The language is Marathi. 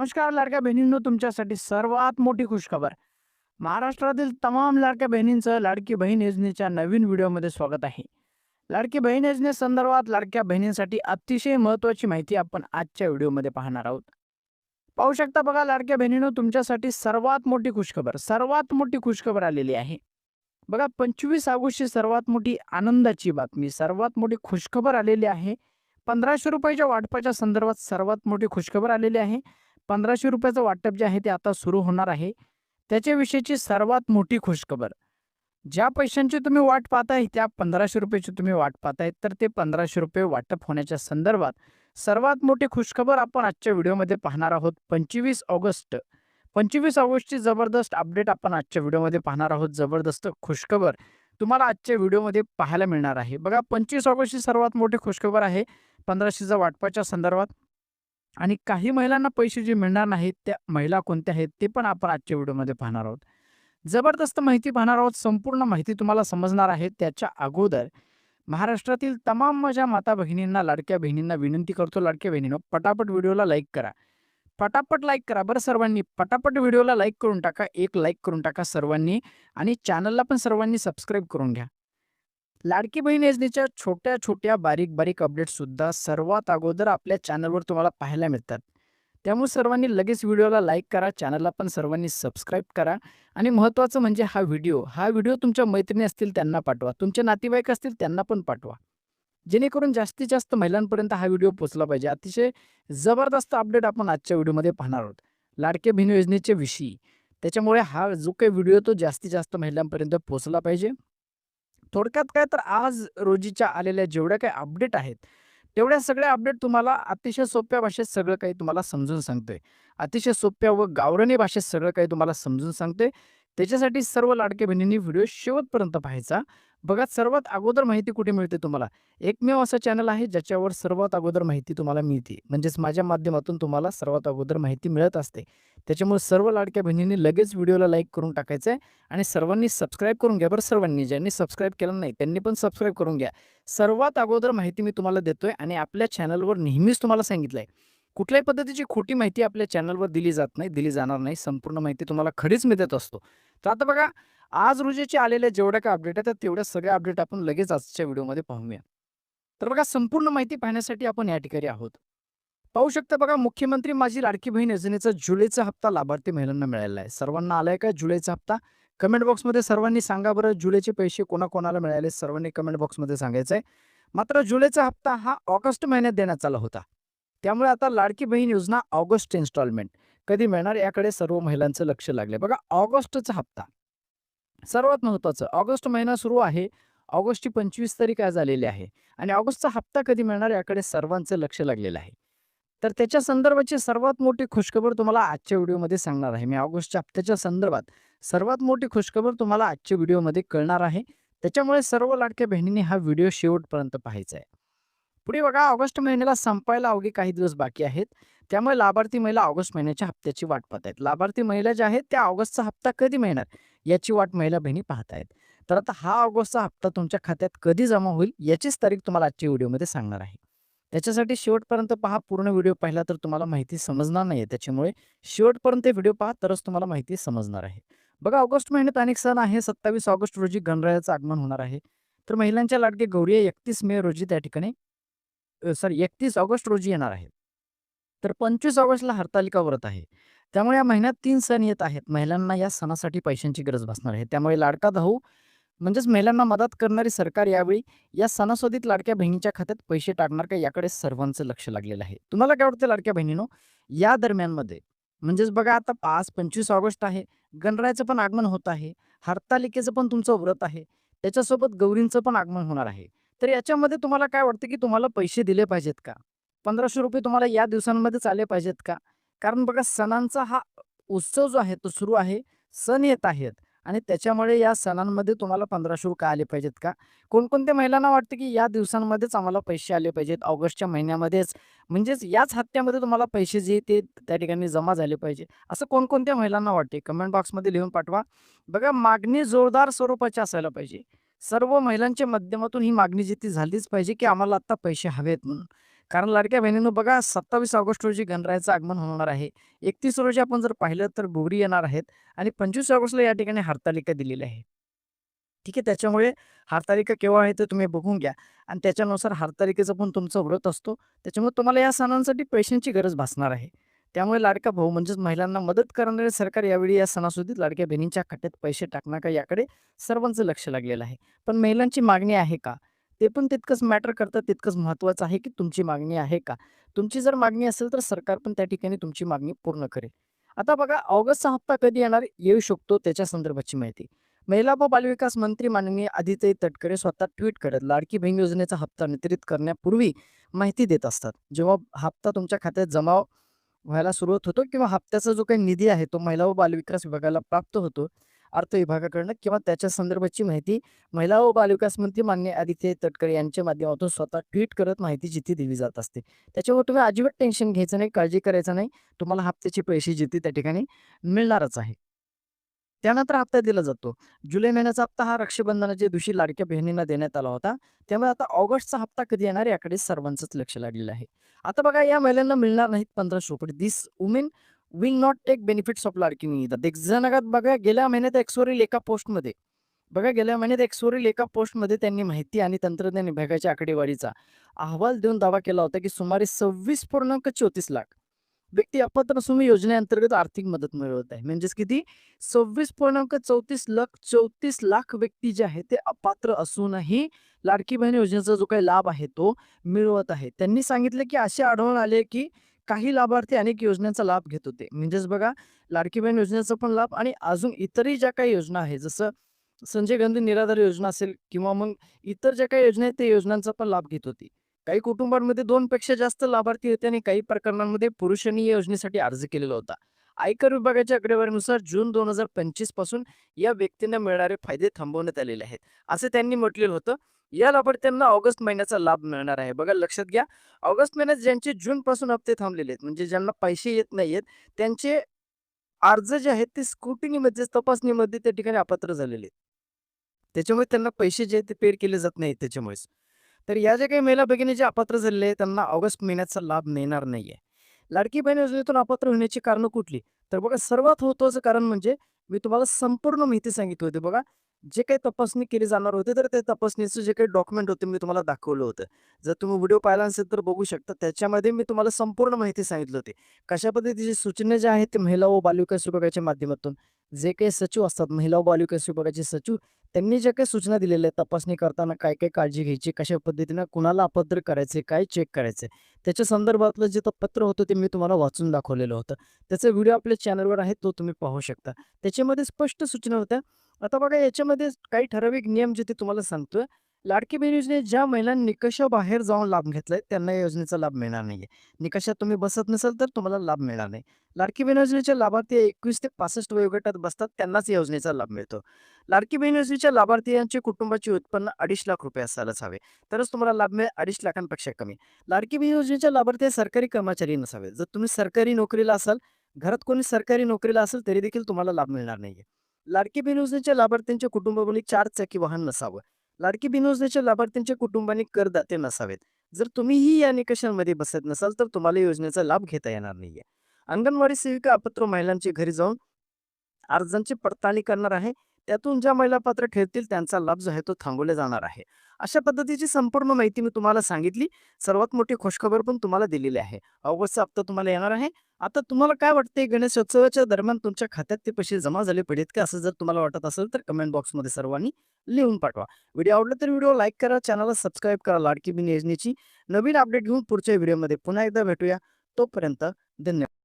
नमस्कार लाडक्या बहिणींनो. तुमच्यासाठी सर्वात मोठी खुशखबर. महाराष्ट्रातील तमाम लाडक्या बहिणींचं लाडकी बहीण योजनेच्या नवीन व्हिडिओमध्ये स्वागत आहे. लाडकी बहीण योजनेसंदर्भात लाडक्या बहिणींसाठी अतिशय महत्त्वाची माहिती आपण आजच्या व्हिडिओमध्ये पाहणार आहोत. पाहू शकता बघा लाडक्या बहिणींनो तुमच्यासाठी सर्वात मोठी खुशखबर सर्वात मोठी खुशखबर आलेली आहे. बघा पंचवीस ऑगस्टची सर्वात मोठी आनंदाची बातमी सर्वात मोठी खुशखबर आलेली आहे. पंधराशे रुपयाच्या वाटपाच्या संदर्भात सर्वात मोठी खुशखबर आलेली आहे. पंधराशे रुपयाचं वाटप जे आहे ते आता सुरू होणार आहे. त्याच्याविषयीची सर्वात मोठी खुशखबर. ज्या पैशांची तुम्ही वाट पाहताय त्या पंधराशे रुपयाची तुम्ही वाट पाहताय तर ते पंधराशे रुपये वाटप होण्याच्या संदर्भात सर्वात मोठी खुशखबर आपण आजच्या व्हिडिओमध्ये पाहणार आहोत पंचवीस ऑगस्ट. पंचवीस ऑगस्टची जबरदस्त अपडेट आपण आजच्या व्हिडिओमध्ये पाहणार आहोत जबरदस्त खुशखबर तुम्हाला आजच्या व्हिडिओमध्ये पाहायला मिळणार आहे. बघा पंचवीस ऑगस्टची सर्वात मोठी खुशखबर आहे पंधराशेचा वाटपाच्या संदर्भात. आणि काही महिलांना पैसे जे मिळणार नाहीत त्या महिला कोणत्या आहेत ते पण आपण आजच्या व्हिडिओमध्ये पाहणार आहोत. जबरदस्त माहिती पाहणार आहोत संपूर्ण माहिती तुम्हाला समजणार आहे. त्याच्या अगोदर महाराष्ट्रातील तमाम माझ्या माता बहिणींना लाडक्या बहिणींना विनंती करतो लाडक्या बहिणींना पटापट व्हिडिओला लाईक करा. पटापट लाईक करा बरं सर्वांनी. पटापट व्हिडिओला लाईक करून टाका एक लाईक करून टाका सर्वांनी आणि चॅनलला पण सर्वांनी सबस्क्राईब करून घ्या. लाडकी बहीण योजनेच्या छोट्या छोट्या बारीक बारीक अपडेट सुद्धा सर्वात अगोदर आपल्या चॅनलवर तुम्हाला पाहायला मिळतात. त्यामुळे सर्वांनी लगेच व्हिडिओला लाईक करा चॅनलला पण सर्वांनी सबस्क्राईब करा. आणि महत्त्वाचं म्हणजे हा व्हिडिओ हा व्हिडिओ तुमच्या मैत्रिणी असतील त्यांना पाठवा. तुमचे नातेवाईक असतील त्यांना पण पाठवा. जेणेकरून जास्तीत जास्त महिलांपर्यंत हा व्हिडिओ पोचला पाहिजे. अतिशय जबरदस्त अपडेट आपण आजच्या व्हिडिओमध्ये पाहणार आहोत. लाडके बहीण योजनेच्या विषयी. त्याच्यामुळे हा जो काही व्हिडिओ तो जास्तीत जास्त महिलांपर्यंत पोचला पाहिजे. थोडक्यात काय तर आज रोजीच्या आलेल्या जेवढ्या काही अपडेट आहेत तेवढ्या सगळ्या अपडेट तुम्हाला अतिशय सोप्या भाषेत सगळं काही तुम्हाला समजून सांगते अतिशय सोप्या व गावरणी भाषेत सगळं काही तुम्हाला समजून सांगते त्याच्यासाठी सर्व लाडके बहिणींनी व्हिडिओ शेवटपर्यंत पाहायचा. बघा सर्वात अगोदर माहिती कुठे मिळते तुम्हाला? एकमेव असं चॅनल आहे ज्याच्यावर सर्वात अगोदर माहिती तुम्हाला मिळते. म्हणजेच माझ्या माध्यमातून तुम्हाला सर्वात अगोदर माहिती मिळत असते. त्याच्यामुळे सर्व लाडक्या बहिणींनी लगेच व्हिडिओला लाईक करून टाकायचं आहे आणि सर्वांनी सबस्क्राईब करून घ्या बरं सर्वांनी. ज्यांनी सबस्क्राईब केलं नाही त्यांनी पण सबस्क्राईब करून घ्या. सर्वात अगोदर माहिती मी तुम्हाला देतोय आणि आपल्या चॅनलवर नेहमीच तुम्हाला सांगितलंय. कुठल्याही पद्धतीची खोटी माहिती आपल्या चॅनलवर दिली जात नाही दिली जाणार नाही. संपूर्ण माहिती तुम्हाला खरीच मी देत असतो. तर आता बघा आज रोजीचे आलेल्या जेवढ्या काय अपडेट आहेत तेवढ्या सगळ्या अपडेट आपण लगेच आजच्या व्हिडिओमध्ये पाहूया. तर बघा संपूर्ण माहिती पाहण्यासाठी आपण या ठिकाणी आहोत. पाहू शकता बघा मुख्यमंत्री माझी लाडकी बहीण योजनेचा जुलैचा हप्ता लाभार्थी महिलांना मिळालेला आहे. सर्वांना आलाय का जुलैचा हप्ता? कमेंट बॉक्समध्ये सर्वांनी सांगा बरं जुलैचे पैसे कोणाकोणाला मिळाले? सर्वांनी कमेंट बॉक्समध्ये सांगायचं आहे मात्र जुलैचा हप्ता हा ऑगस्ट महिन्यात देण्यात आला होता. त्यामुळे आता लाडकी बहीण योजना ऑगस्ट इन्स्टॉलमेंट. कधी मिळणार याकडे सर्व महिलांचं लक्ष लागले बघा ऑगस्टचा हप्ता. सर्वात महत्त्वाचं ऑगस्ट महिना सुरू आहे. ऑगस्टची पंचवीस तारीख आज आलेली आहे. आणि ऑगस्टचा हप्ता कधी मिळणार याकडे सर्वांचं लक्ष लागलेलं आहे. तर त्याच्या संदर्भाची सर्वात मोठी खुशखबर तुम्हाला आजच्या व्हिडिओमध्ये सांगणार आहे. मी ऑगस्टच्या हप्त्याच्या संदर्भात सर्वात मोठी खुशखबर तुम्हाला आजच्या व्हिडिओमध्ये कळणार आहे. त्याच्यामुळे सर्व लाडक्या बहिणींनी हा व्हिडिओ शेवटपर्यंत पाहायचा आहे. पुढे बघा ऑगस्ट महिन्याला संपायला अवघे काही दिवस बाकी आहेत. त्यामुळे लाभार्थी महिला ऑगस्ट महिन्याच्या हप्त्याची वाट पाहत आहेत. लाभार्थी महिला ज्या आहेत त्या ऑगस्टचा हप्ता कधी मिळणार? याची वाट महिला बहिणी पाहत आहेत. तर आता हा ऑगस्टचा हप्ता तुमच्या खात्यात कधी जमा होईल याचीच तारीख तुम्हाला आजच्या व्हिडिओमध्ये सांगणार आहे. त्याच्यासाठी शेवटपर्यंत पहा पूर्ण व्हिडिओ पाहिला तर तुम्हाला माहिती समजणार नाही त्याच्यामुळे शेवटपर्यंत व्हिडिओ पहा तरच तुम्हाला माहिती समजणार आहे. बघा ऑगस्ट महिन्यात अनेक सण आहे. सत्तावीस ऑगस्ट रोजी गणरायाचं आगमन होणार आहे. तर महिलांच्या लाडके गौरी एकतीस मे रोजी त्या ठिकाणी सॉरी एकतीस ऑगस्ट रोजी येणार आहे. तर पंचवीस ऑगस्टला हरतालिका व्रत आहे. त्यामुळे या महिन्यात तीन सण येत आहेत. महिलांना या सणासाठी पैशांची गरज भासणार आहे. त्यामुळे लाडका भाऊ म्हणजेच महिलांना मदत करणारी सरकार यावेळी या सणासोबत लाडक्या बहिणीच्या खात्यात पैसे टाकणार का याकडे सर्वांचं लक्ष लागलेलं आहे. तुम्हाला काय वाटतं लाडक्या बहिणीनो? या दरम्यानमध्ये म्हणजेच बघा आता पाच पंचवीस ऑगस्ट आहे. गणरायाचं पण आगमन होत आहे. हरतालिकेचं पण तुमचं व्रत आहे. त्याच्यासोबत गौरींचं पण आगमन होणार आहे. तर याच्यामध्ये तुम्हाला काय वाटतं की तुम्हाला पैसे दिले पाहिजेत का? पंधराशे रुपये तुम्हाला या दिवसांमध्येच आले पाहिजेत का? कारण बघा सणांचा हा उत्सव जो आहे तो सुरू आहे सण येत आहेत आणि त्याच्यामुळे या सणांमध्ये तुम्हाला पंधराशे रुपये आले पाहिजेत का? कोणकोणत्या महिलांना वाटतं की या दिवसांमध्येच आम्हाला पैसे आले पाहिजेत? ऑगस्टच्या महिन्यामध्येच. म्हणजेच याच हप्त्यामध्ये तुम्हाला पैसे जे ते त्या ठिकाणी जमा झाले पाहिजे. असं कोणकोणत्या महिलांना वाटते कमेंट बॉक्समध्ये लिहून पाठवा. बघा मागणी जोरदार स्वरूपाची असायला पाहिजे. सर्व महिलांच्या माध्यमातून ही मागणी जी ती झालीच पाहिजे की आम्हाला आता पैसे हवेत म्हणून. कारण लाडक्या बहिणींनो बघा सत्तावीस ऑगस्ट रोजी गणरायाचं आगमन होणार आहे. एकतीस रोजी आपण जर पाहिलं तर बोगरी येणार आहेत आणि पंचवीस ऑगस्टला या ठिकाणी हरतालिका दिलेली आहे. ठीक आहे त्याच्यामुळे हरतालिका केव्हा आहे ते तुम्ही बघून घ्या. आणि त्याच्यानुसार हरतालिकेचं पण तुमचं व्रत असतो. त्याच्यामुळे तुम्हाला या सणांसाठी पैशांची गरज भासणार आहे. त्यामुळे लाडका भाऊ म्हणजेच महिलांना मदत करणारे सरकार यावेळी या सणासुदीत लाडक्या बहिणींच्या खात्यात पैसे टाकणार का याकडे सर्वांचं लक्ष लागलेलं आहे. पण महिलांची मागणी आहे का? ते पण तितकंच मॅटर करतं तितकंच महत्त्वाचं आहे की तुमची मागणी आहे का? तुमची जर मागणी असेल तर सरकार पण त्या ठिकाणी तुमची मागणी पूर्ण करेल. आता बघा ऑगस्टचा हप्ता कधी येणार येऊ शकतो त्याच्या संदर्भाची माहिती. महिला व बालविकास मंत्री माननीय आदित्य तटकरे स्वतः ट्विट करत लाडकी बहीण योजनेचा हप्ता वितरित करण्यापूर्वी माहिती देत असतात. जेव्हा हप्ता तुमच्या खात्यात जमा व्हायला सुरुवात होतो किंवा हप्त्याचा जो काही निधी आहे तो महिला व बालविकास विभागाला प्राप्त होतो. अर्थ विभागाकडनं किंवा त्याच्या संदर्भाची माहिती महिला व बालविकास मंत्री मान्य आदित्य तटकरे यांच्या माध्यमातून स्वतः ट्विट करत माहिती जिथे दिली जात असते. त्याच्यामुळे तुम्ही अजिबात टेन्शन घ्यायचं नाही काळजी करायचं नाही. तुम्हाला हप्त्याचे पैसे जिथे त्या ठिकाणी मिळणारच आहे. त्यानंतर हप्ता दिला जातो. जुलै महिन्याचा हप्ता हा रक्षाबंधनाच्या दिवशी लाडक्या बहिणींना देण्यात आला होता. त्यामुळे आता ऑगस्टचा हप्ता कधी येणार याकडे सर्वांचंच लक्ष लागलेलं आहे. आता बघा या महिलांना मिळणार नाहीत पंधराशे रुपये. This women will not take benefits of Ladki Bahin एक्झानगात बघा गेल्या महिन्यात एक्सवरील एका पोस्टमध्ये बघा गेल्या महिन्यात एक्सवरील एका पोस्टमध्ये त्यांनी माहिती आणि तंत्रज्ञान विभागाच्या आकडेवारीचा अहवाल देऊन दावा केला होता की सुमारे सव्वीस पूर्णांक चौतीस लाख व्यक्ती अपात्र असून योजनेअंतर्गत आर्थिक मदत मिळवत आहे. म्हणजेच किती सव्वीस पूर्णांक चौतीस लाख चौतीस लाख व्यक्ती जे आहेत ते अपात्र असूनही लाडकी बहीण योजनेचा जो काही लाभ आहे तो मिळवत आहे. त्यांनी सांगितले की असे आढळून आले की काही लाभार्थी अनेक योजनांचा लाभ घेत होते. म्हणजेच बघा लाडकी बहीण योजनेचा पण लाभ आणि अजून इतरही ज्या काही योजना आहेत जसं संजय गांधी निराधार योजना असेल किंवा मग इतर ज्या काही योजना आहेत त्या योजनांचा पण लाभ घेत होती. काही कुटुंबांमध्ये दोन पेक्षा जास्त लाभार्थी होते आणि काही प्रकरणांमध्ये पुरुषांनी या योजनेसाठी अर्ज केलेला होता. आयकर विभागाच्या आकडेवारीनुसार जून दोन हजार पंचवीसपासून या व्यक्तींना मिळणारे फायदे थांबवण्यात आलेले आहेत. असे त्यांनी म्हटलेलं होतं. या लाभार्थ्यांना ऑगस्ट महिन्याचा लाभ मिळणार आहे. बघा लक्षात घ्या. ऑगस्ट महिन्यात ज्यांचे जून पासून हप्ते थांबलेले आहेत म्हणजे ज्यांना पैसे येत नाहीयेत त्यांचे अर्ज जे आहेत ते स्क्रुटिनीमध्ये तपासणीमध्ये त्या ठिकाणी अपात्र झालेले आहेत. त्याच्यामुळे त्यांना पैसे जे आहेत ते पेड केले जात नाहीत त्याच्यामुळेच. तर या ज्या काही महिला भगिनी जे अपात्र झालेले आहेत त्यांना ऑगस्ट महिन्याचा लाभ मिळणार नाहीये. लाडकी बहीण योजनेतून अपात्र होण्याची कारणं कुठली? तर बघा सर्वात महत्वाचं कारण म्हणजे मी तुम्हाला संपूर्ण माहिती सांगितली होती बघा. जे काही तपासणी केली जाणार होती तर त्या तपासणीचं जे काही डॉक्युमेंट होते मी तुम्हाला दाखवलं होतं. जर तुम्ही व्हिडिओ पाहिला असेल तर बघू शकता. त्याच्यामध्ये मी तुम्हाला संपूर्ण माहिती सांगितली होती. कशा पद्धतीची सूचना ज्या आहेत ते महिला व बालविकास विभागाच्या माध्यमातून. जे काही सचिव असतात महिला व बालविकास विभागाचे सचिव त्यांनी ज्या काही सूचना दिलेल्या आहेत तपासणी करताना काय काय काळजी घ्यायची कशा पद्धतीनं कुणाला अपत्र करायचे काय चेक करायचे त्याच्या संदर्भातलं जे पत्र होतं ते मी तुम्हाला वाचून दाखवलेलं होतं. त्याचा व्हिडिओ आपल्या चॅनलवर आहे तो तुम्ही पाहू शकता. त्याच्यामध्ये स्पष्ट सूचना होत्या. आता बघा याच्यामध्ये काही ठराविक नियम जे ते तुम्हाला सांगतोय लाडकी बहीण योजनेत ज्या महिलांनी निकषाबाहेर जाऊन लाभ घेतलाय त्यांना या योजनेचा लाभ मिळणार नाहीये. निकषात तुम्ही बसत नसाल तर तुम्हाला लाभ मिळणार नाही. लाडकी बहीण योजनेच्या लाभार्थी एकवीस ते पासष्ट वयोगटात बसतात त्यांनाच या योजनेचा लाभ मिळतो. लाडकी बहीण योजनेच्या लाभार्थी कुटुंबाचे उत्पन्न अडीच लाख रुपये असायलाच हवे. तरच तुम्हाला लाभ मिळेल अडीच लाखांपेक्षा कमी. लाडकी बहीण योजनेच्या लाभार्थी सरकारी कर्मचारी नसावे. जर तुम्ही सरकारी नोकरीला असाल घरात कोणी सरकारी नोकरीला असेल तरी देखील तुम्हाला लाभ मिळणार नाहीये. लाडकी बहीण योजनेच्या लाभार्थ्यांच्या कुटुंबामध्ये चार चाकी वाहन नसावं. लाडकी बिन योजनेच्या लाभार्थ्यांच्या कुटुंबाने करदाते नसावेत. जर तुम्हीही या निकषांमध्ये बसत नसाल तर तुम्हाला योजनेचा लाभ घेता येणार नाहीये. अंगणवाडी सेविका अपत्र महिलांची घरी जाऊन अर्जांची पडताळणी करणार आहे. त्यातून ज्या महिला पात्र ठरतील त्यांचा लाभ जो आहे तो थांबवला जाणार आहे. अशा पद्धतीची संपूर्ण माहिती मी तुम्हाला सांगितली. सर्वात मोठी खुशखबर पण तुम्हाला दिलेली आहे. ऑगस्टचा हप्ता तुम्हाला येणार आहे. आता तुम्हाला काय वाटते गणेशोत्सवाच्या दरम्यान तुमच्या खात्यात ते पैसे जमा झाले पाहिजेत का? असं जर तुम्हाला वाटत असेल तर कमेंट बॉक्समध्ये सर्वांनी लिहून पाठवा. व्हिडिओ आवडला तर व्हिडिओ लाईक करा चॅनलला सबस्क्राईब करा लाडकी बिन योजनेची नवीन अपडेट घेऊन पुढच्या व्हिडिओमध्ये पुन्हा एकदा भेटूया. तोपर्यंत धन्यवाद.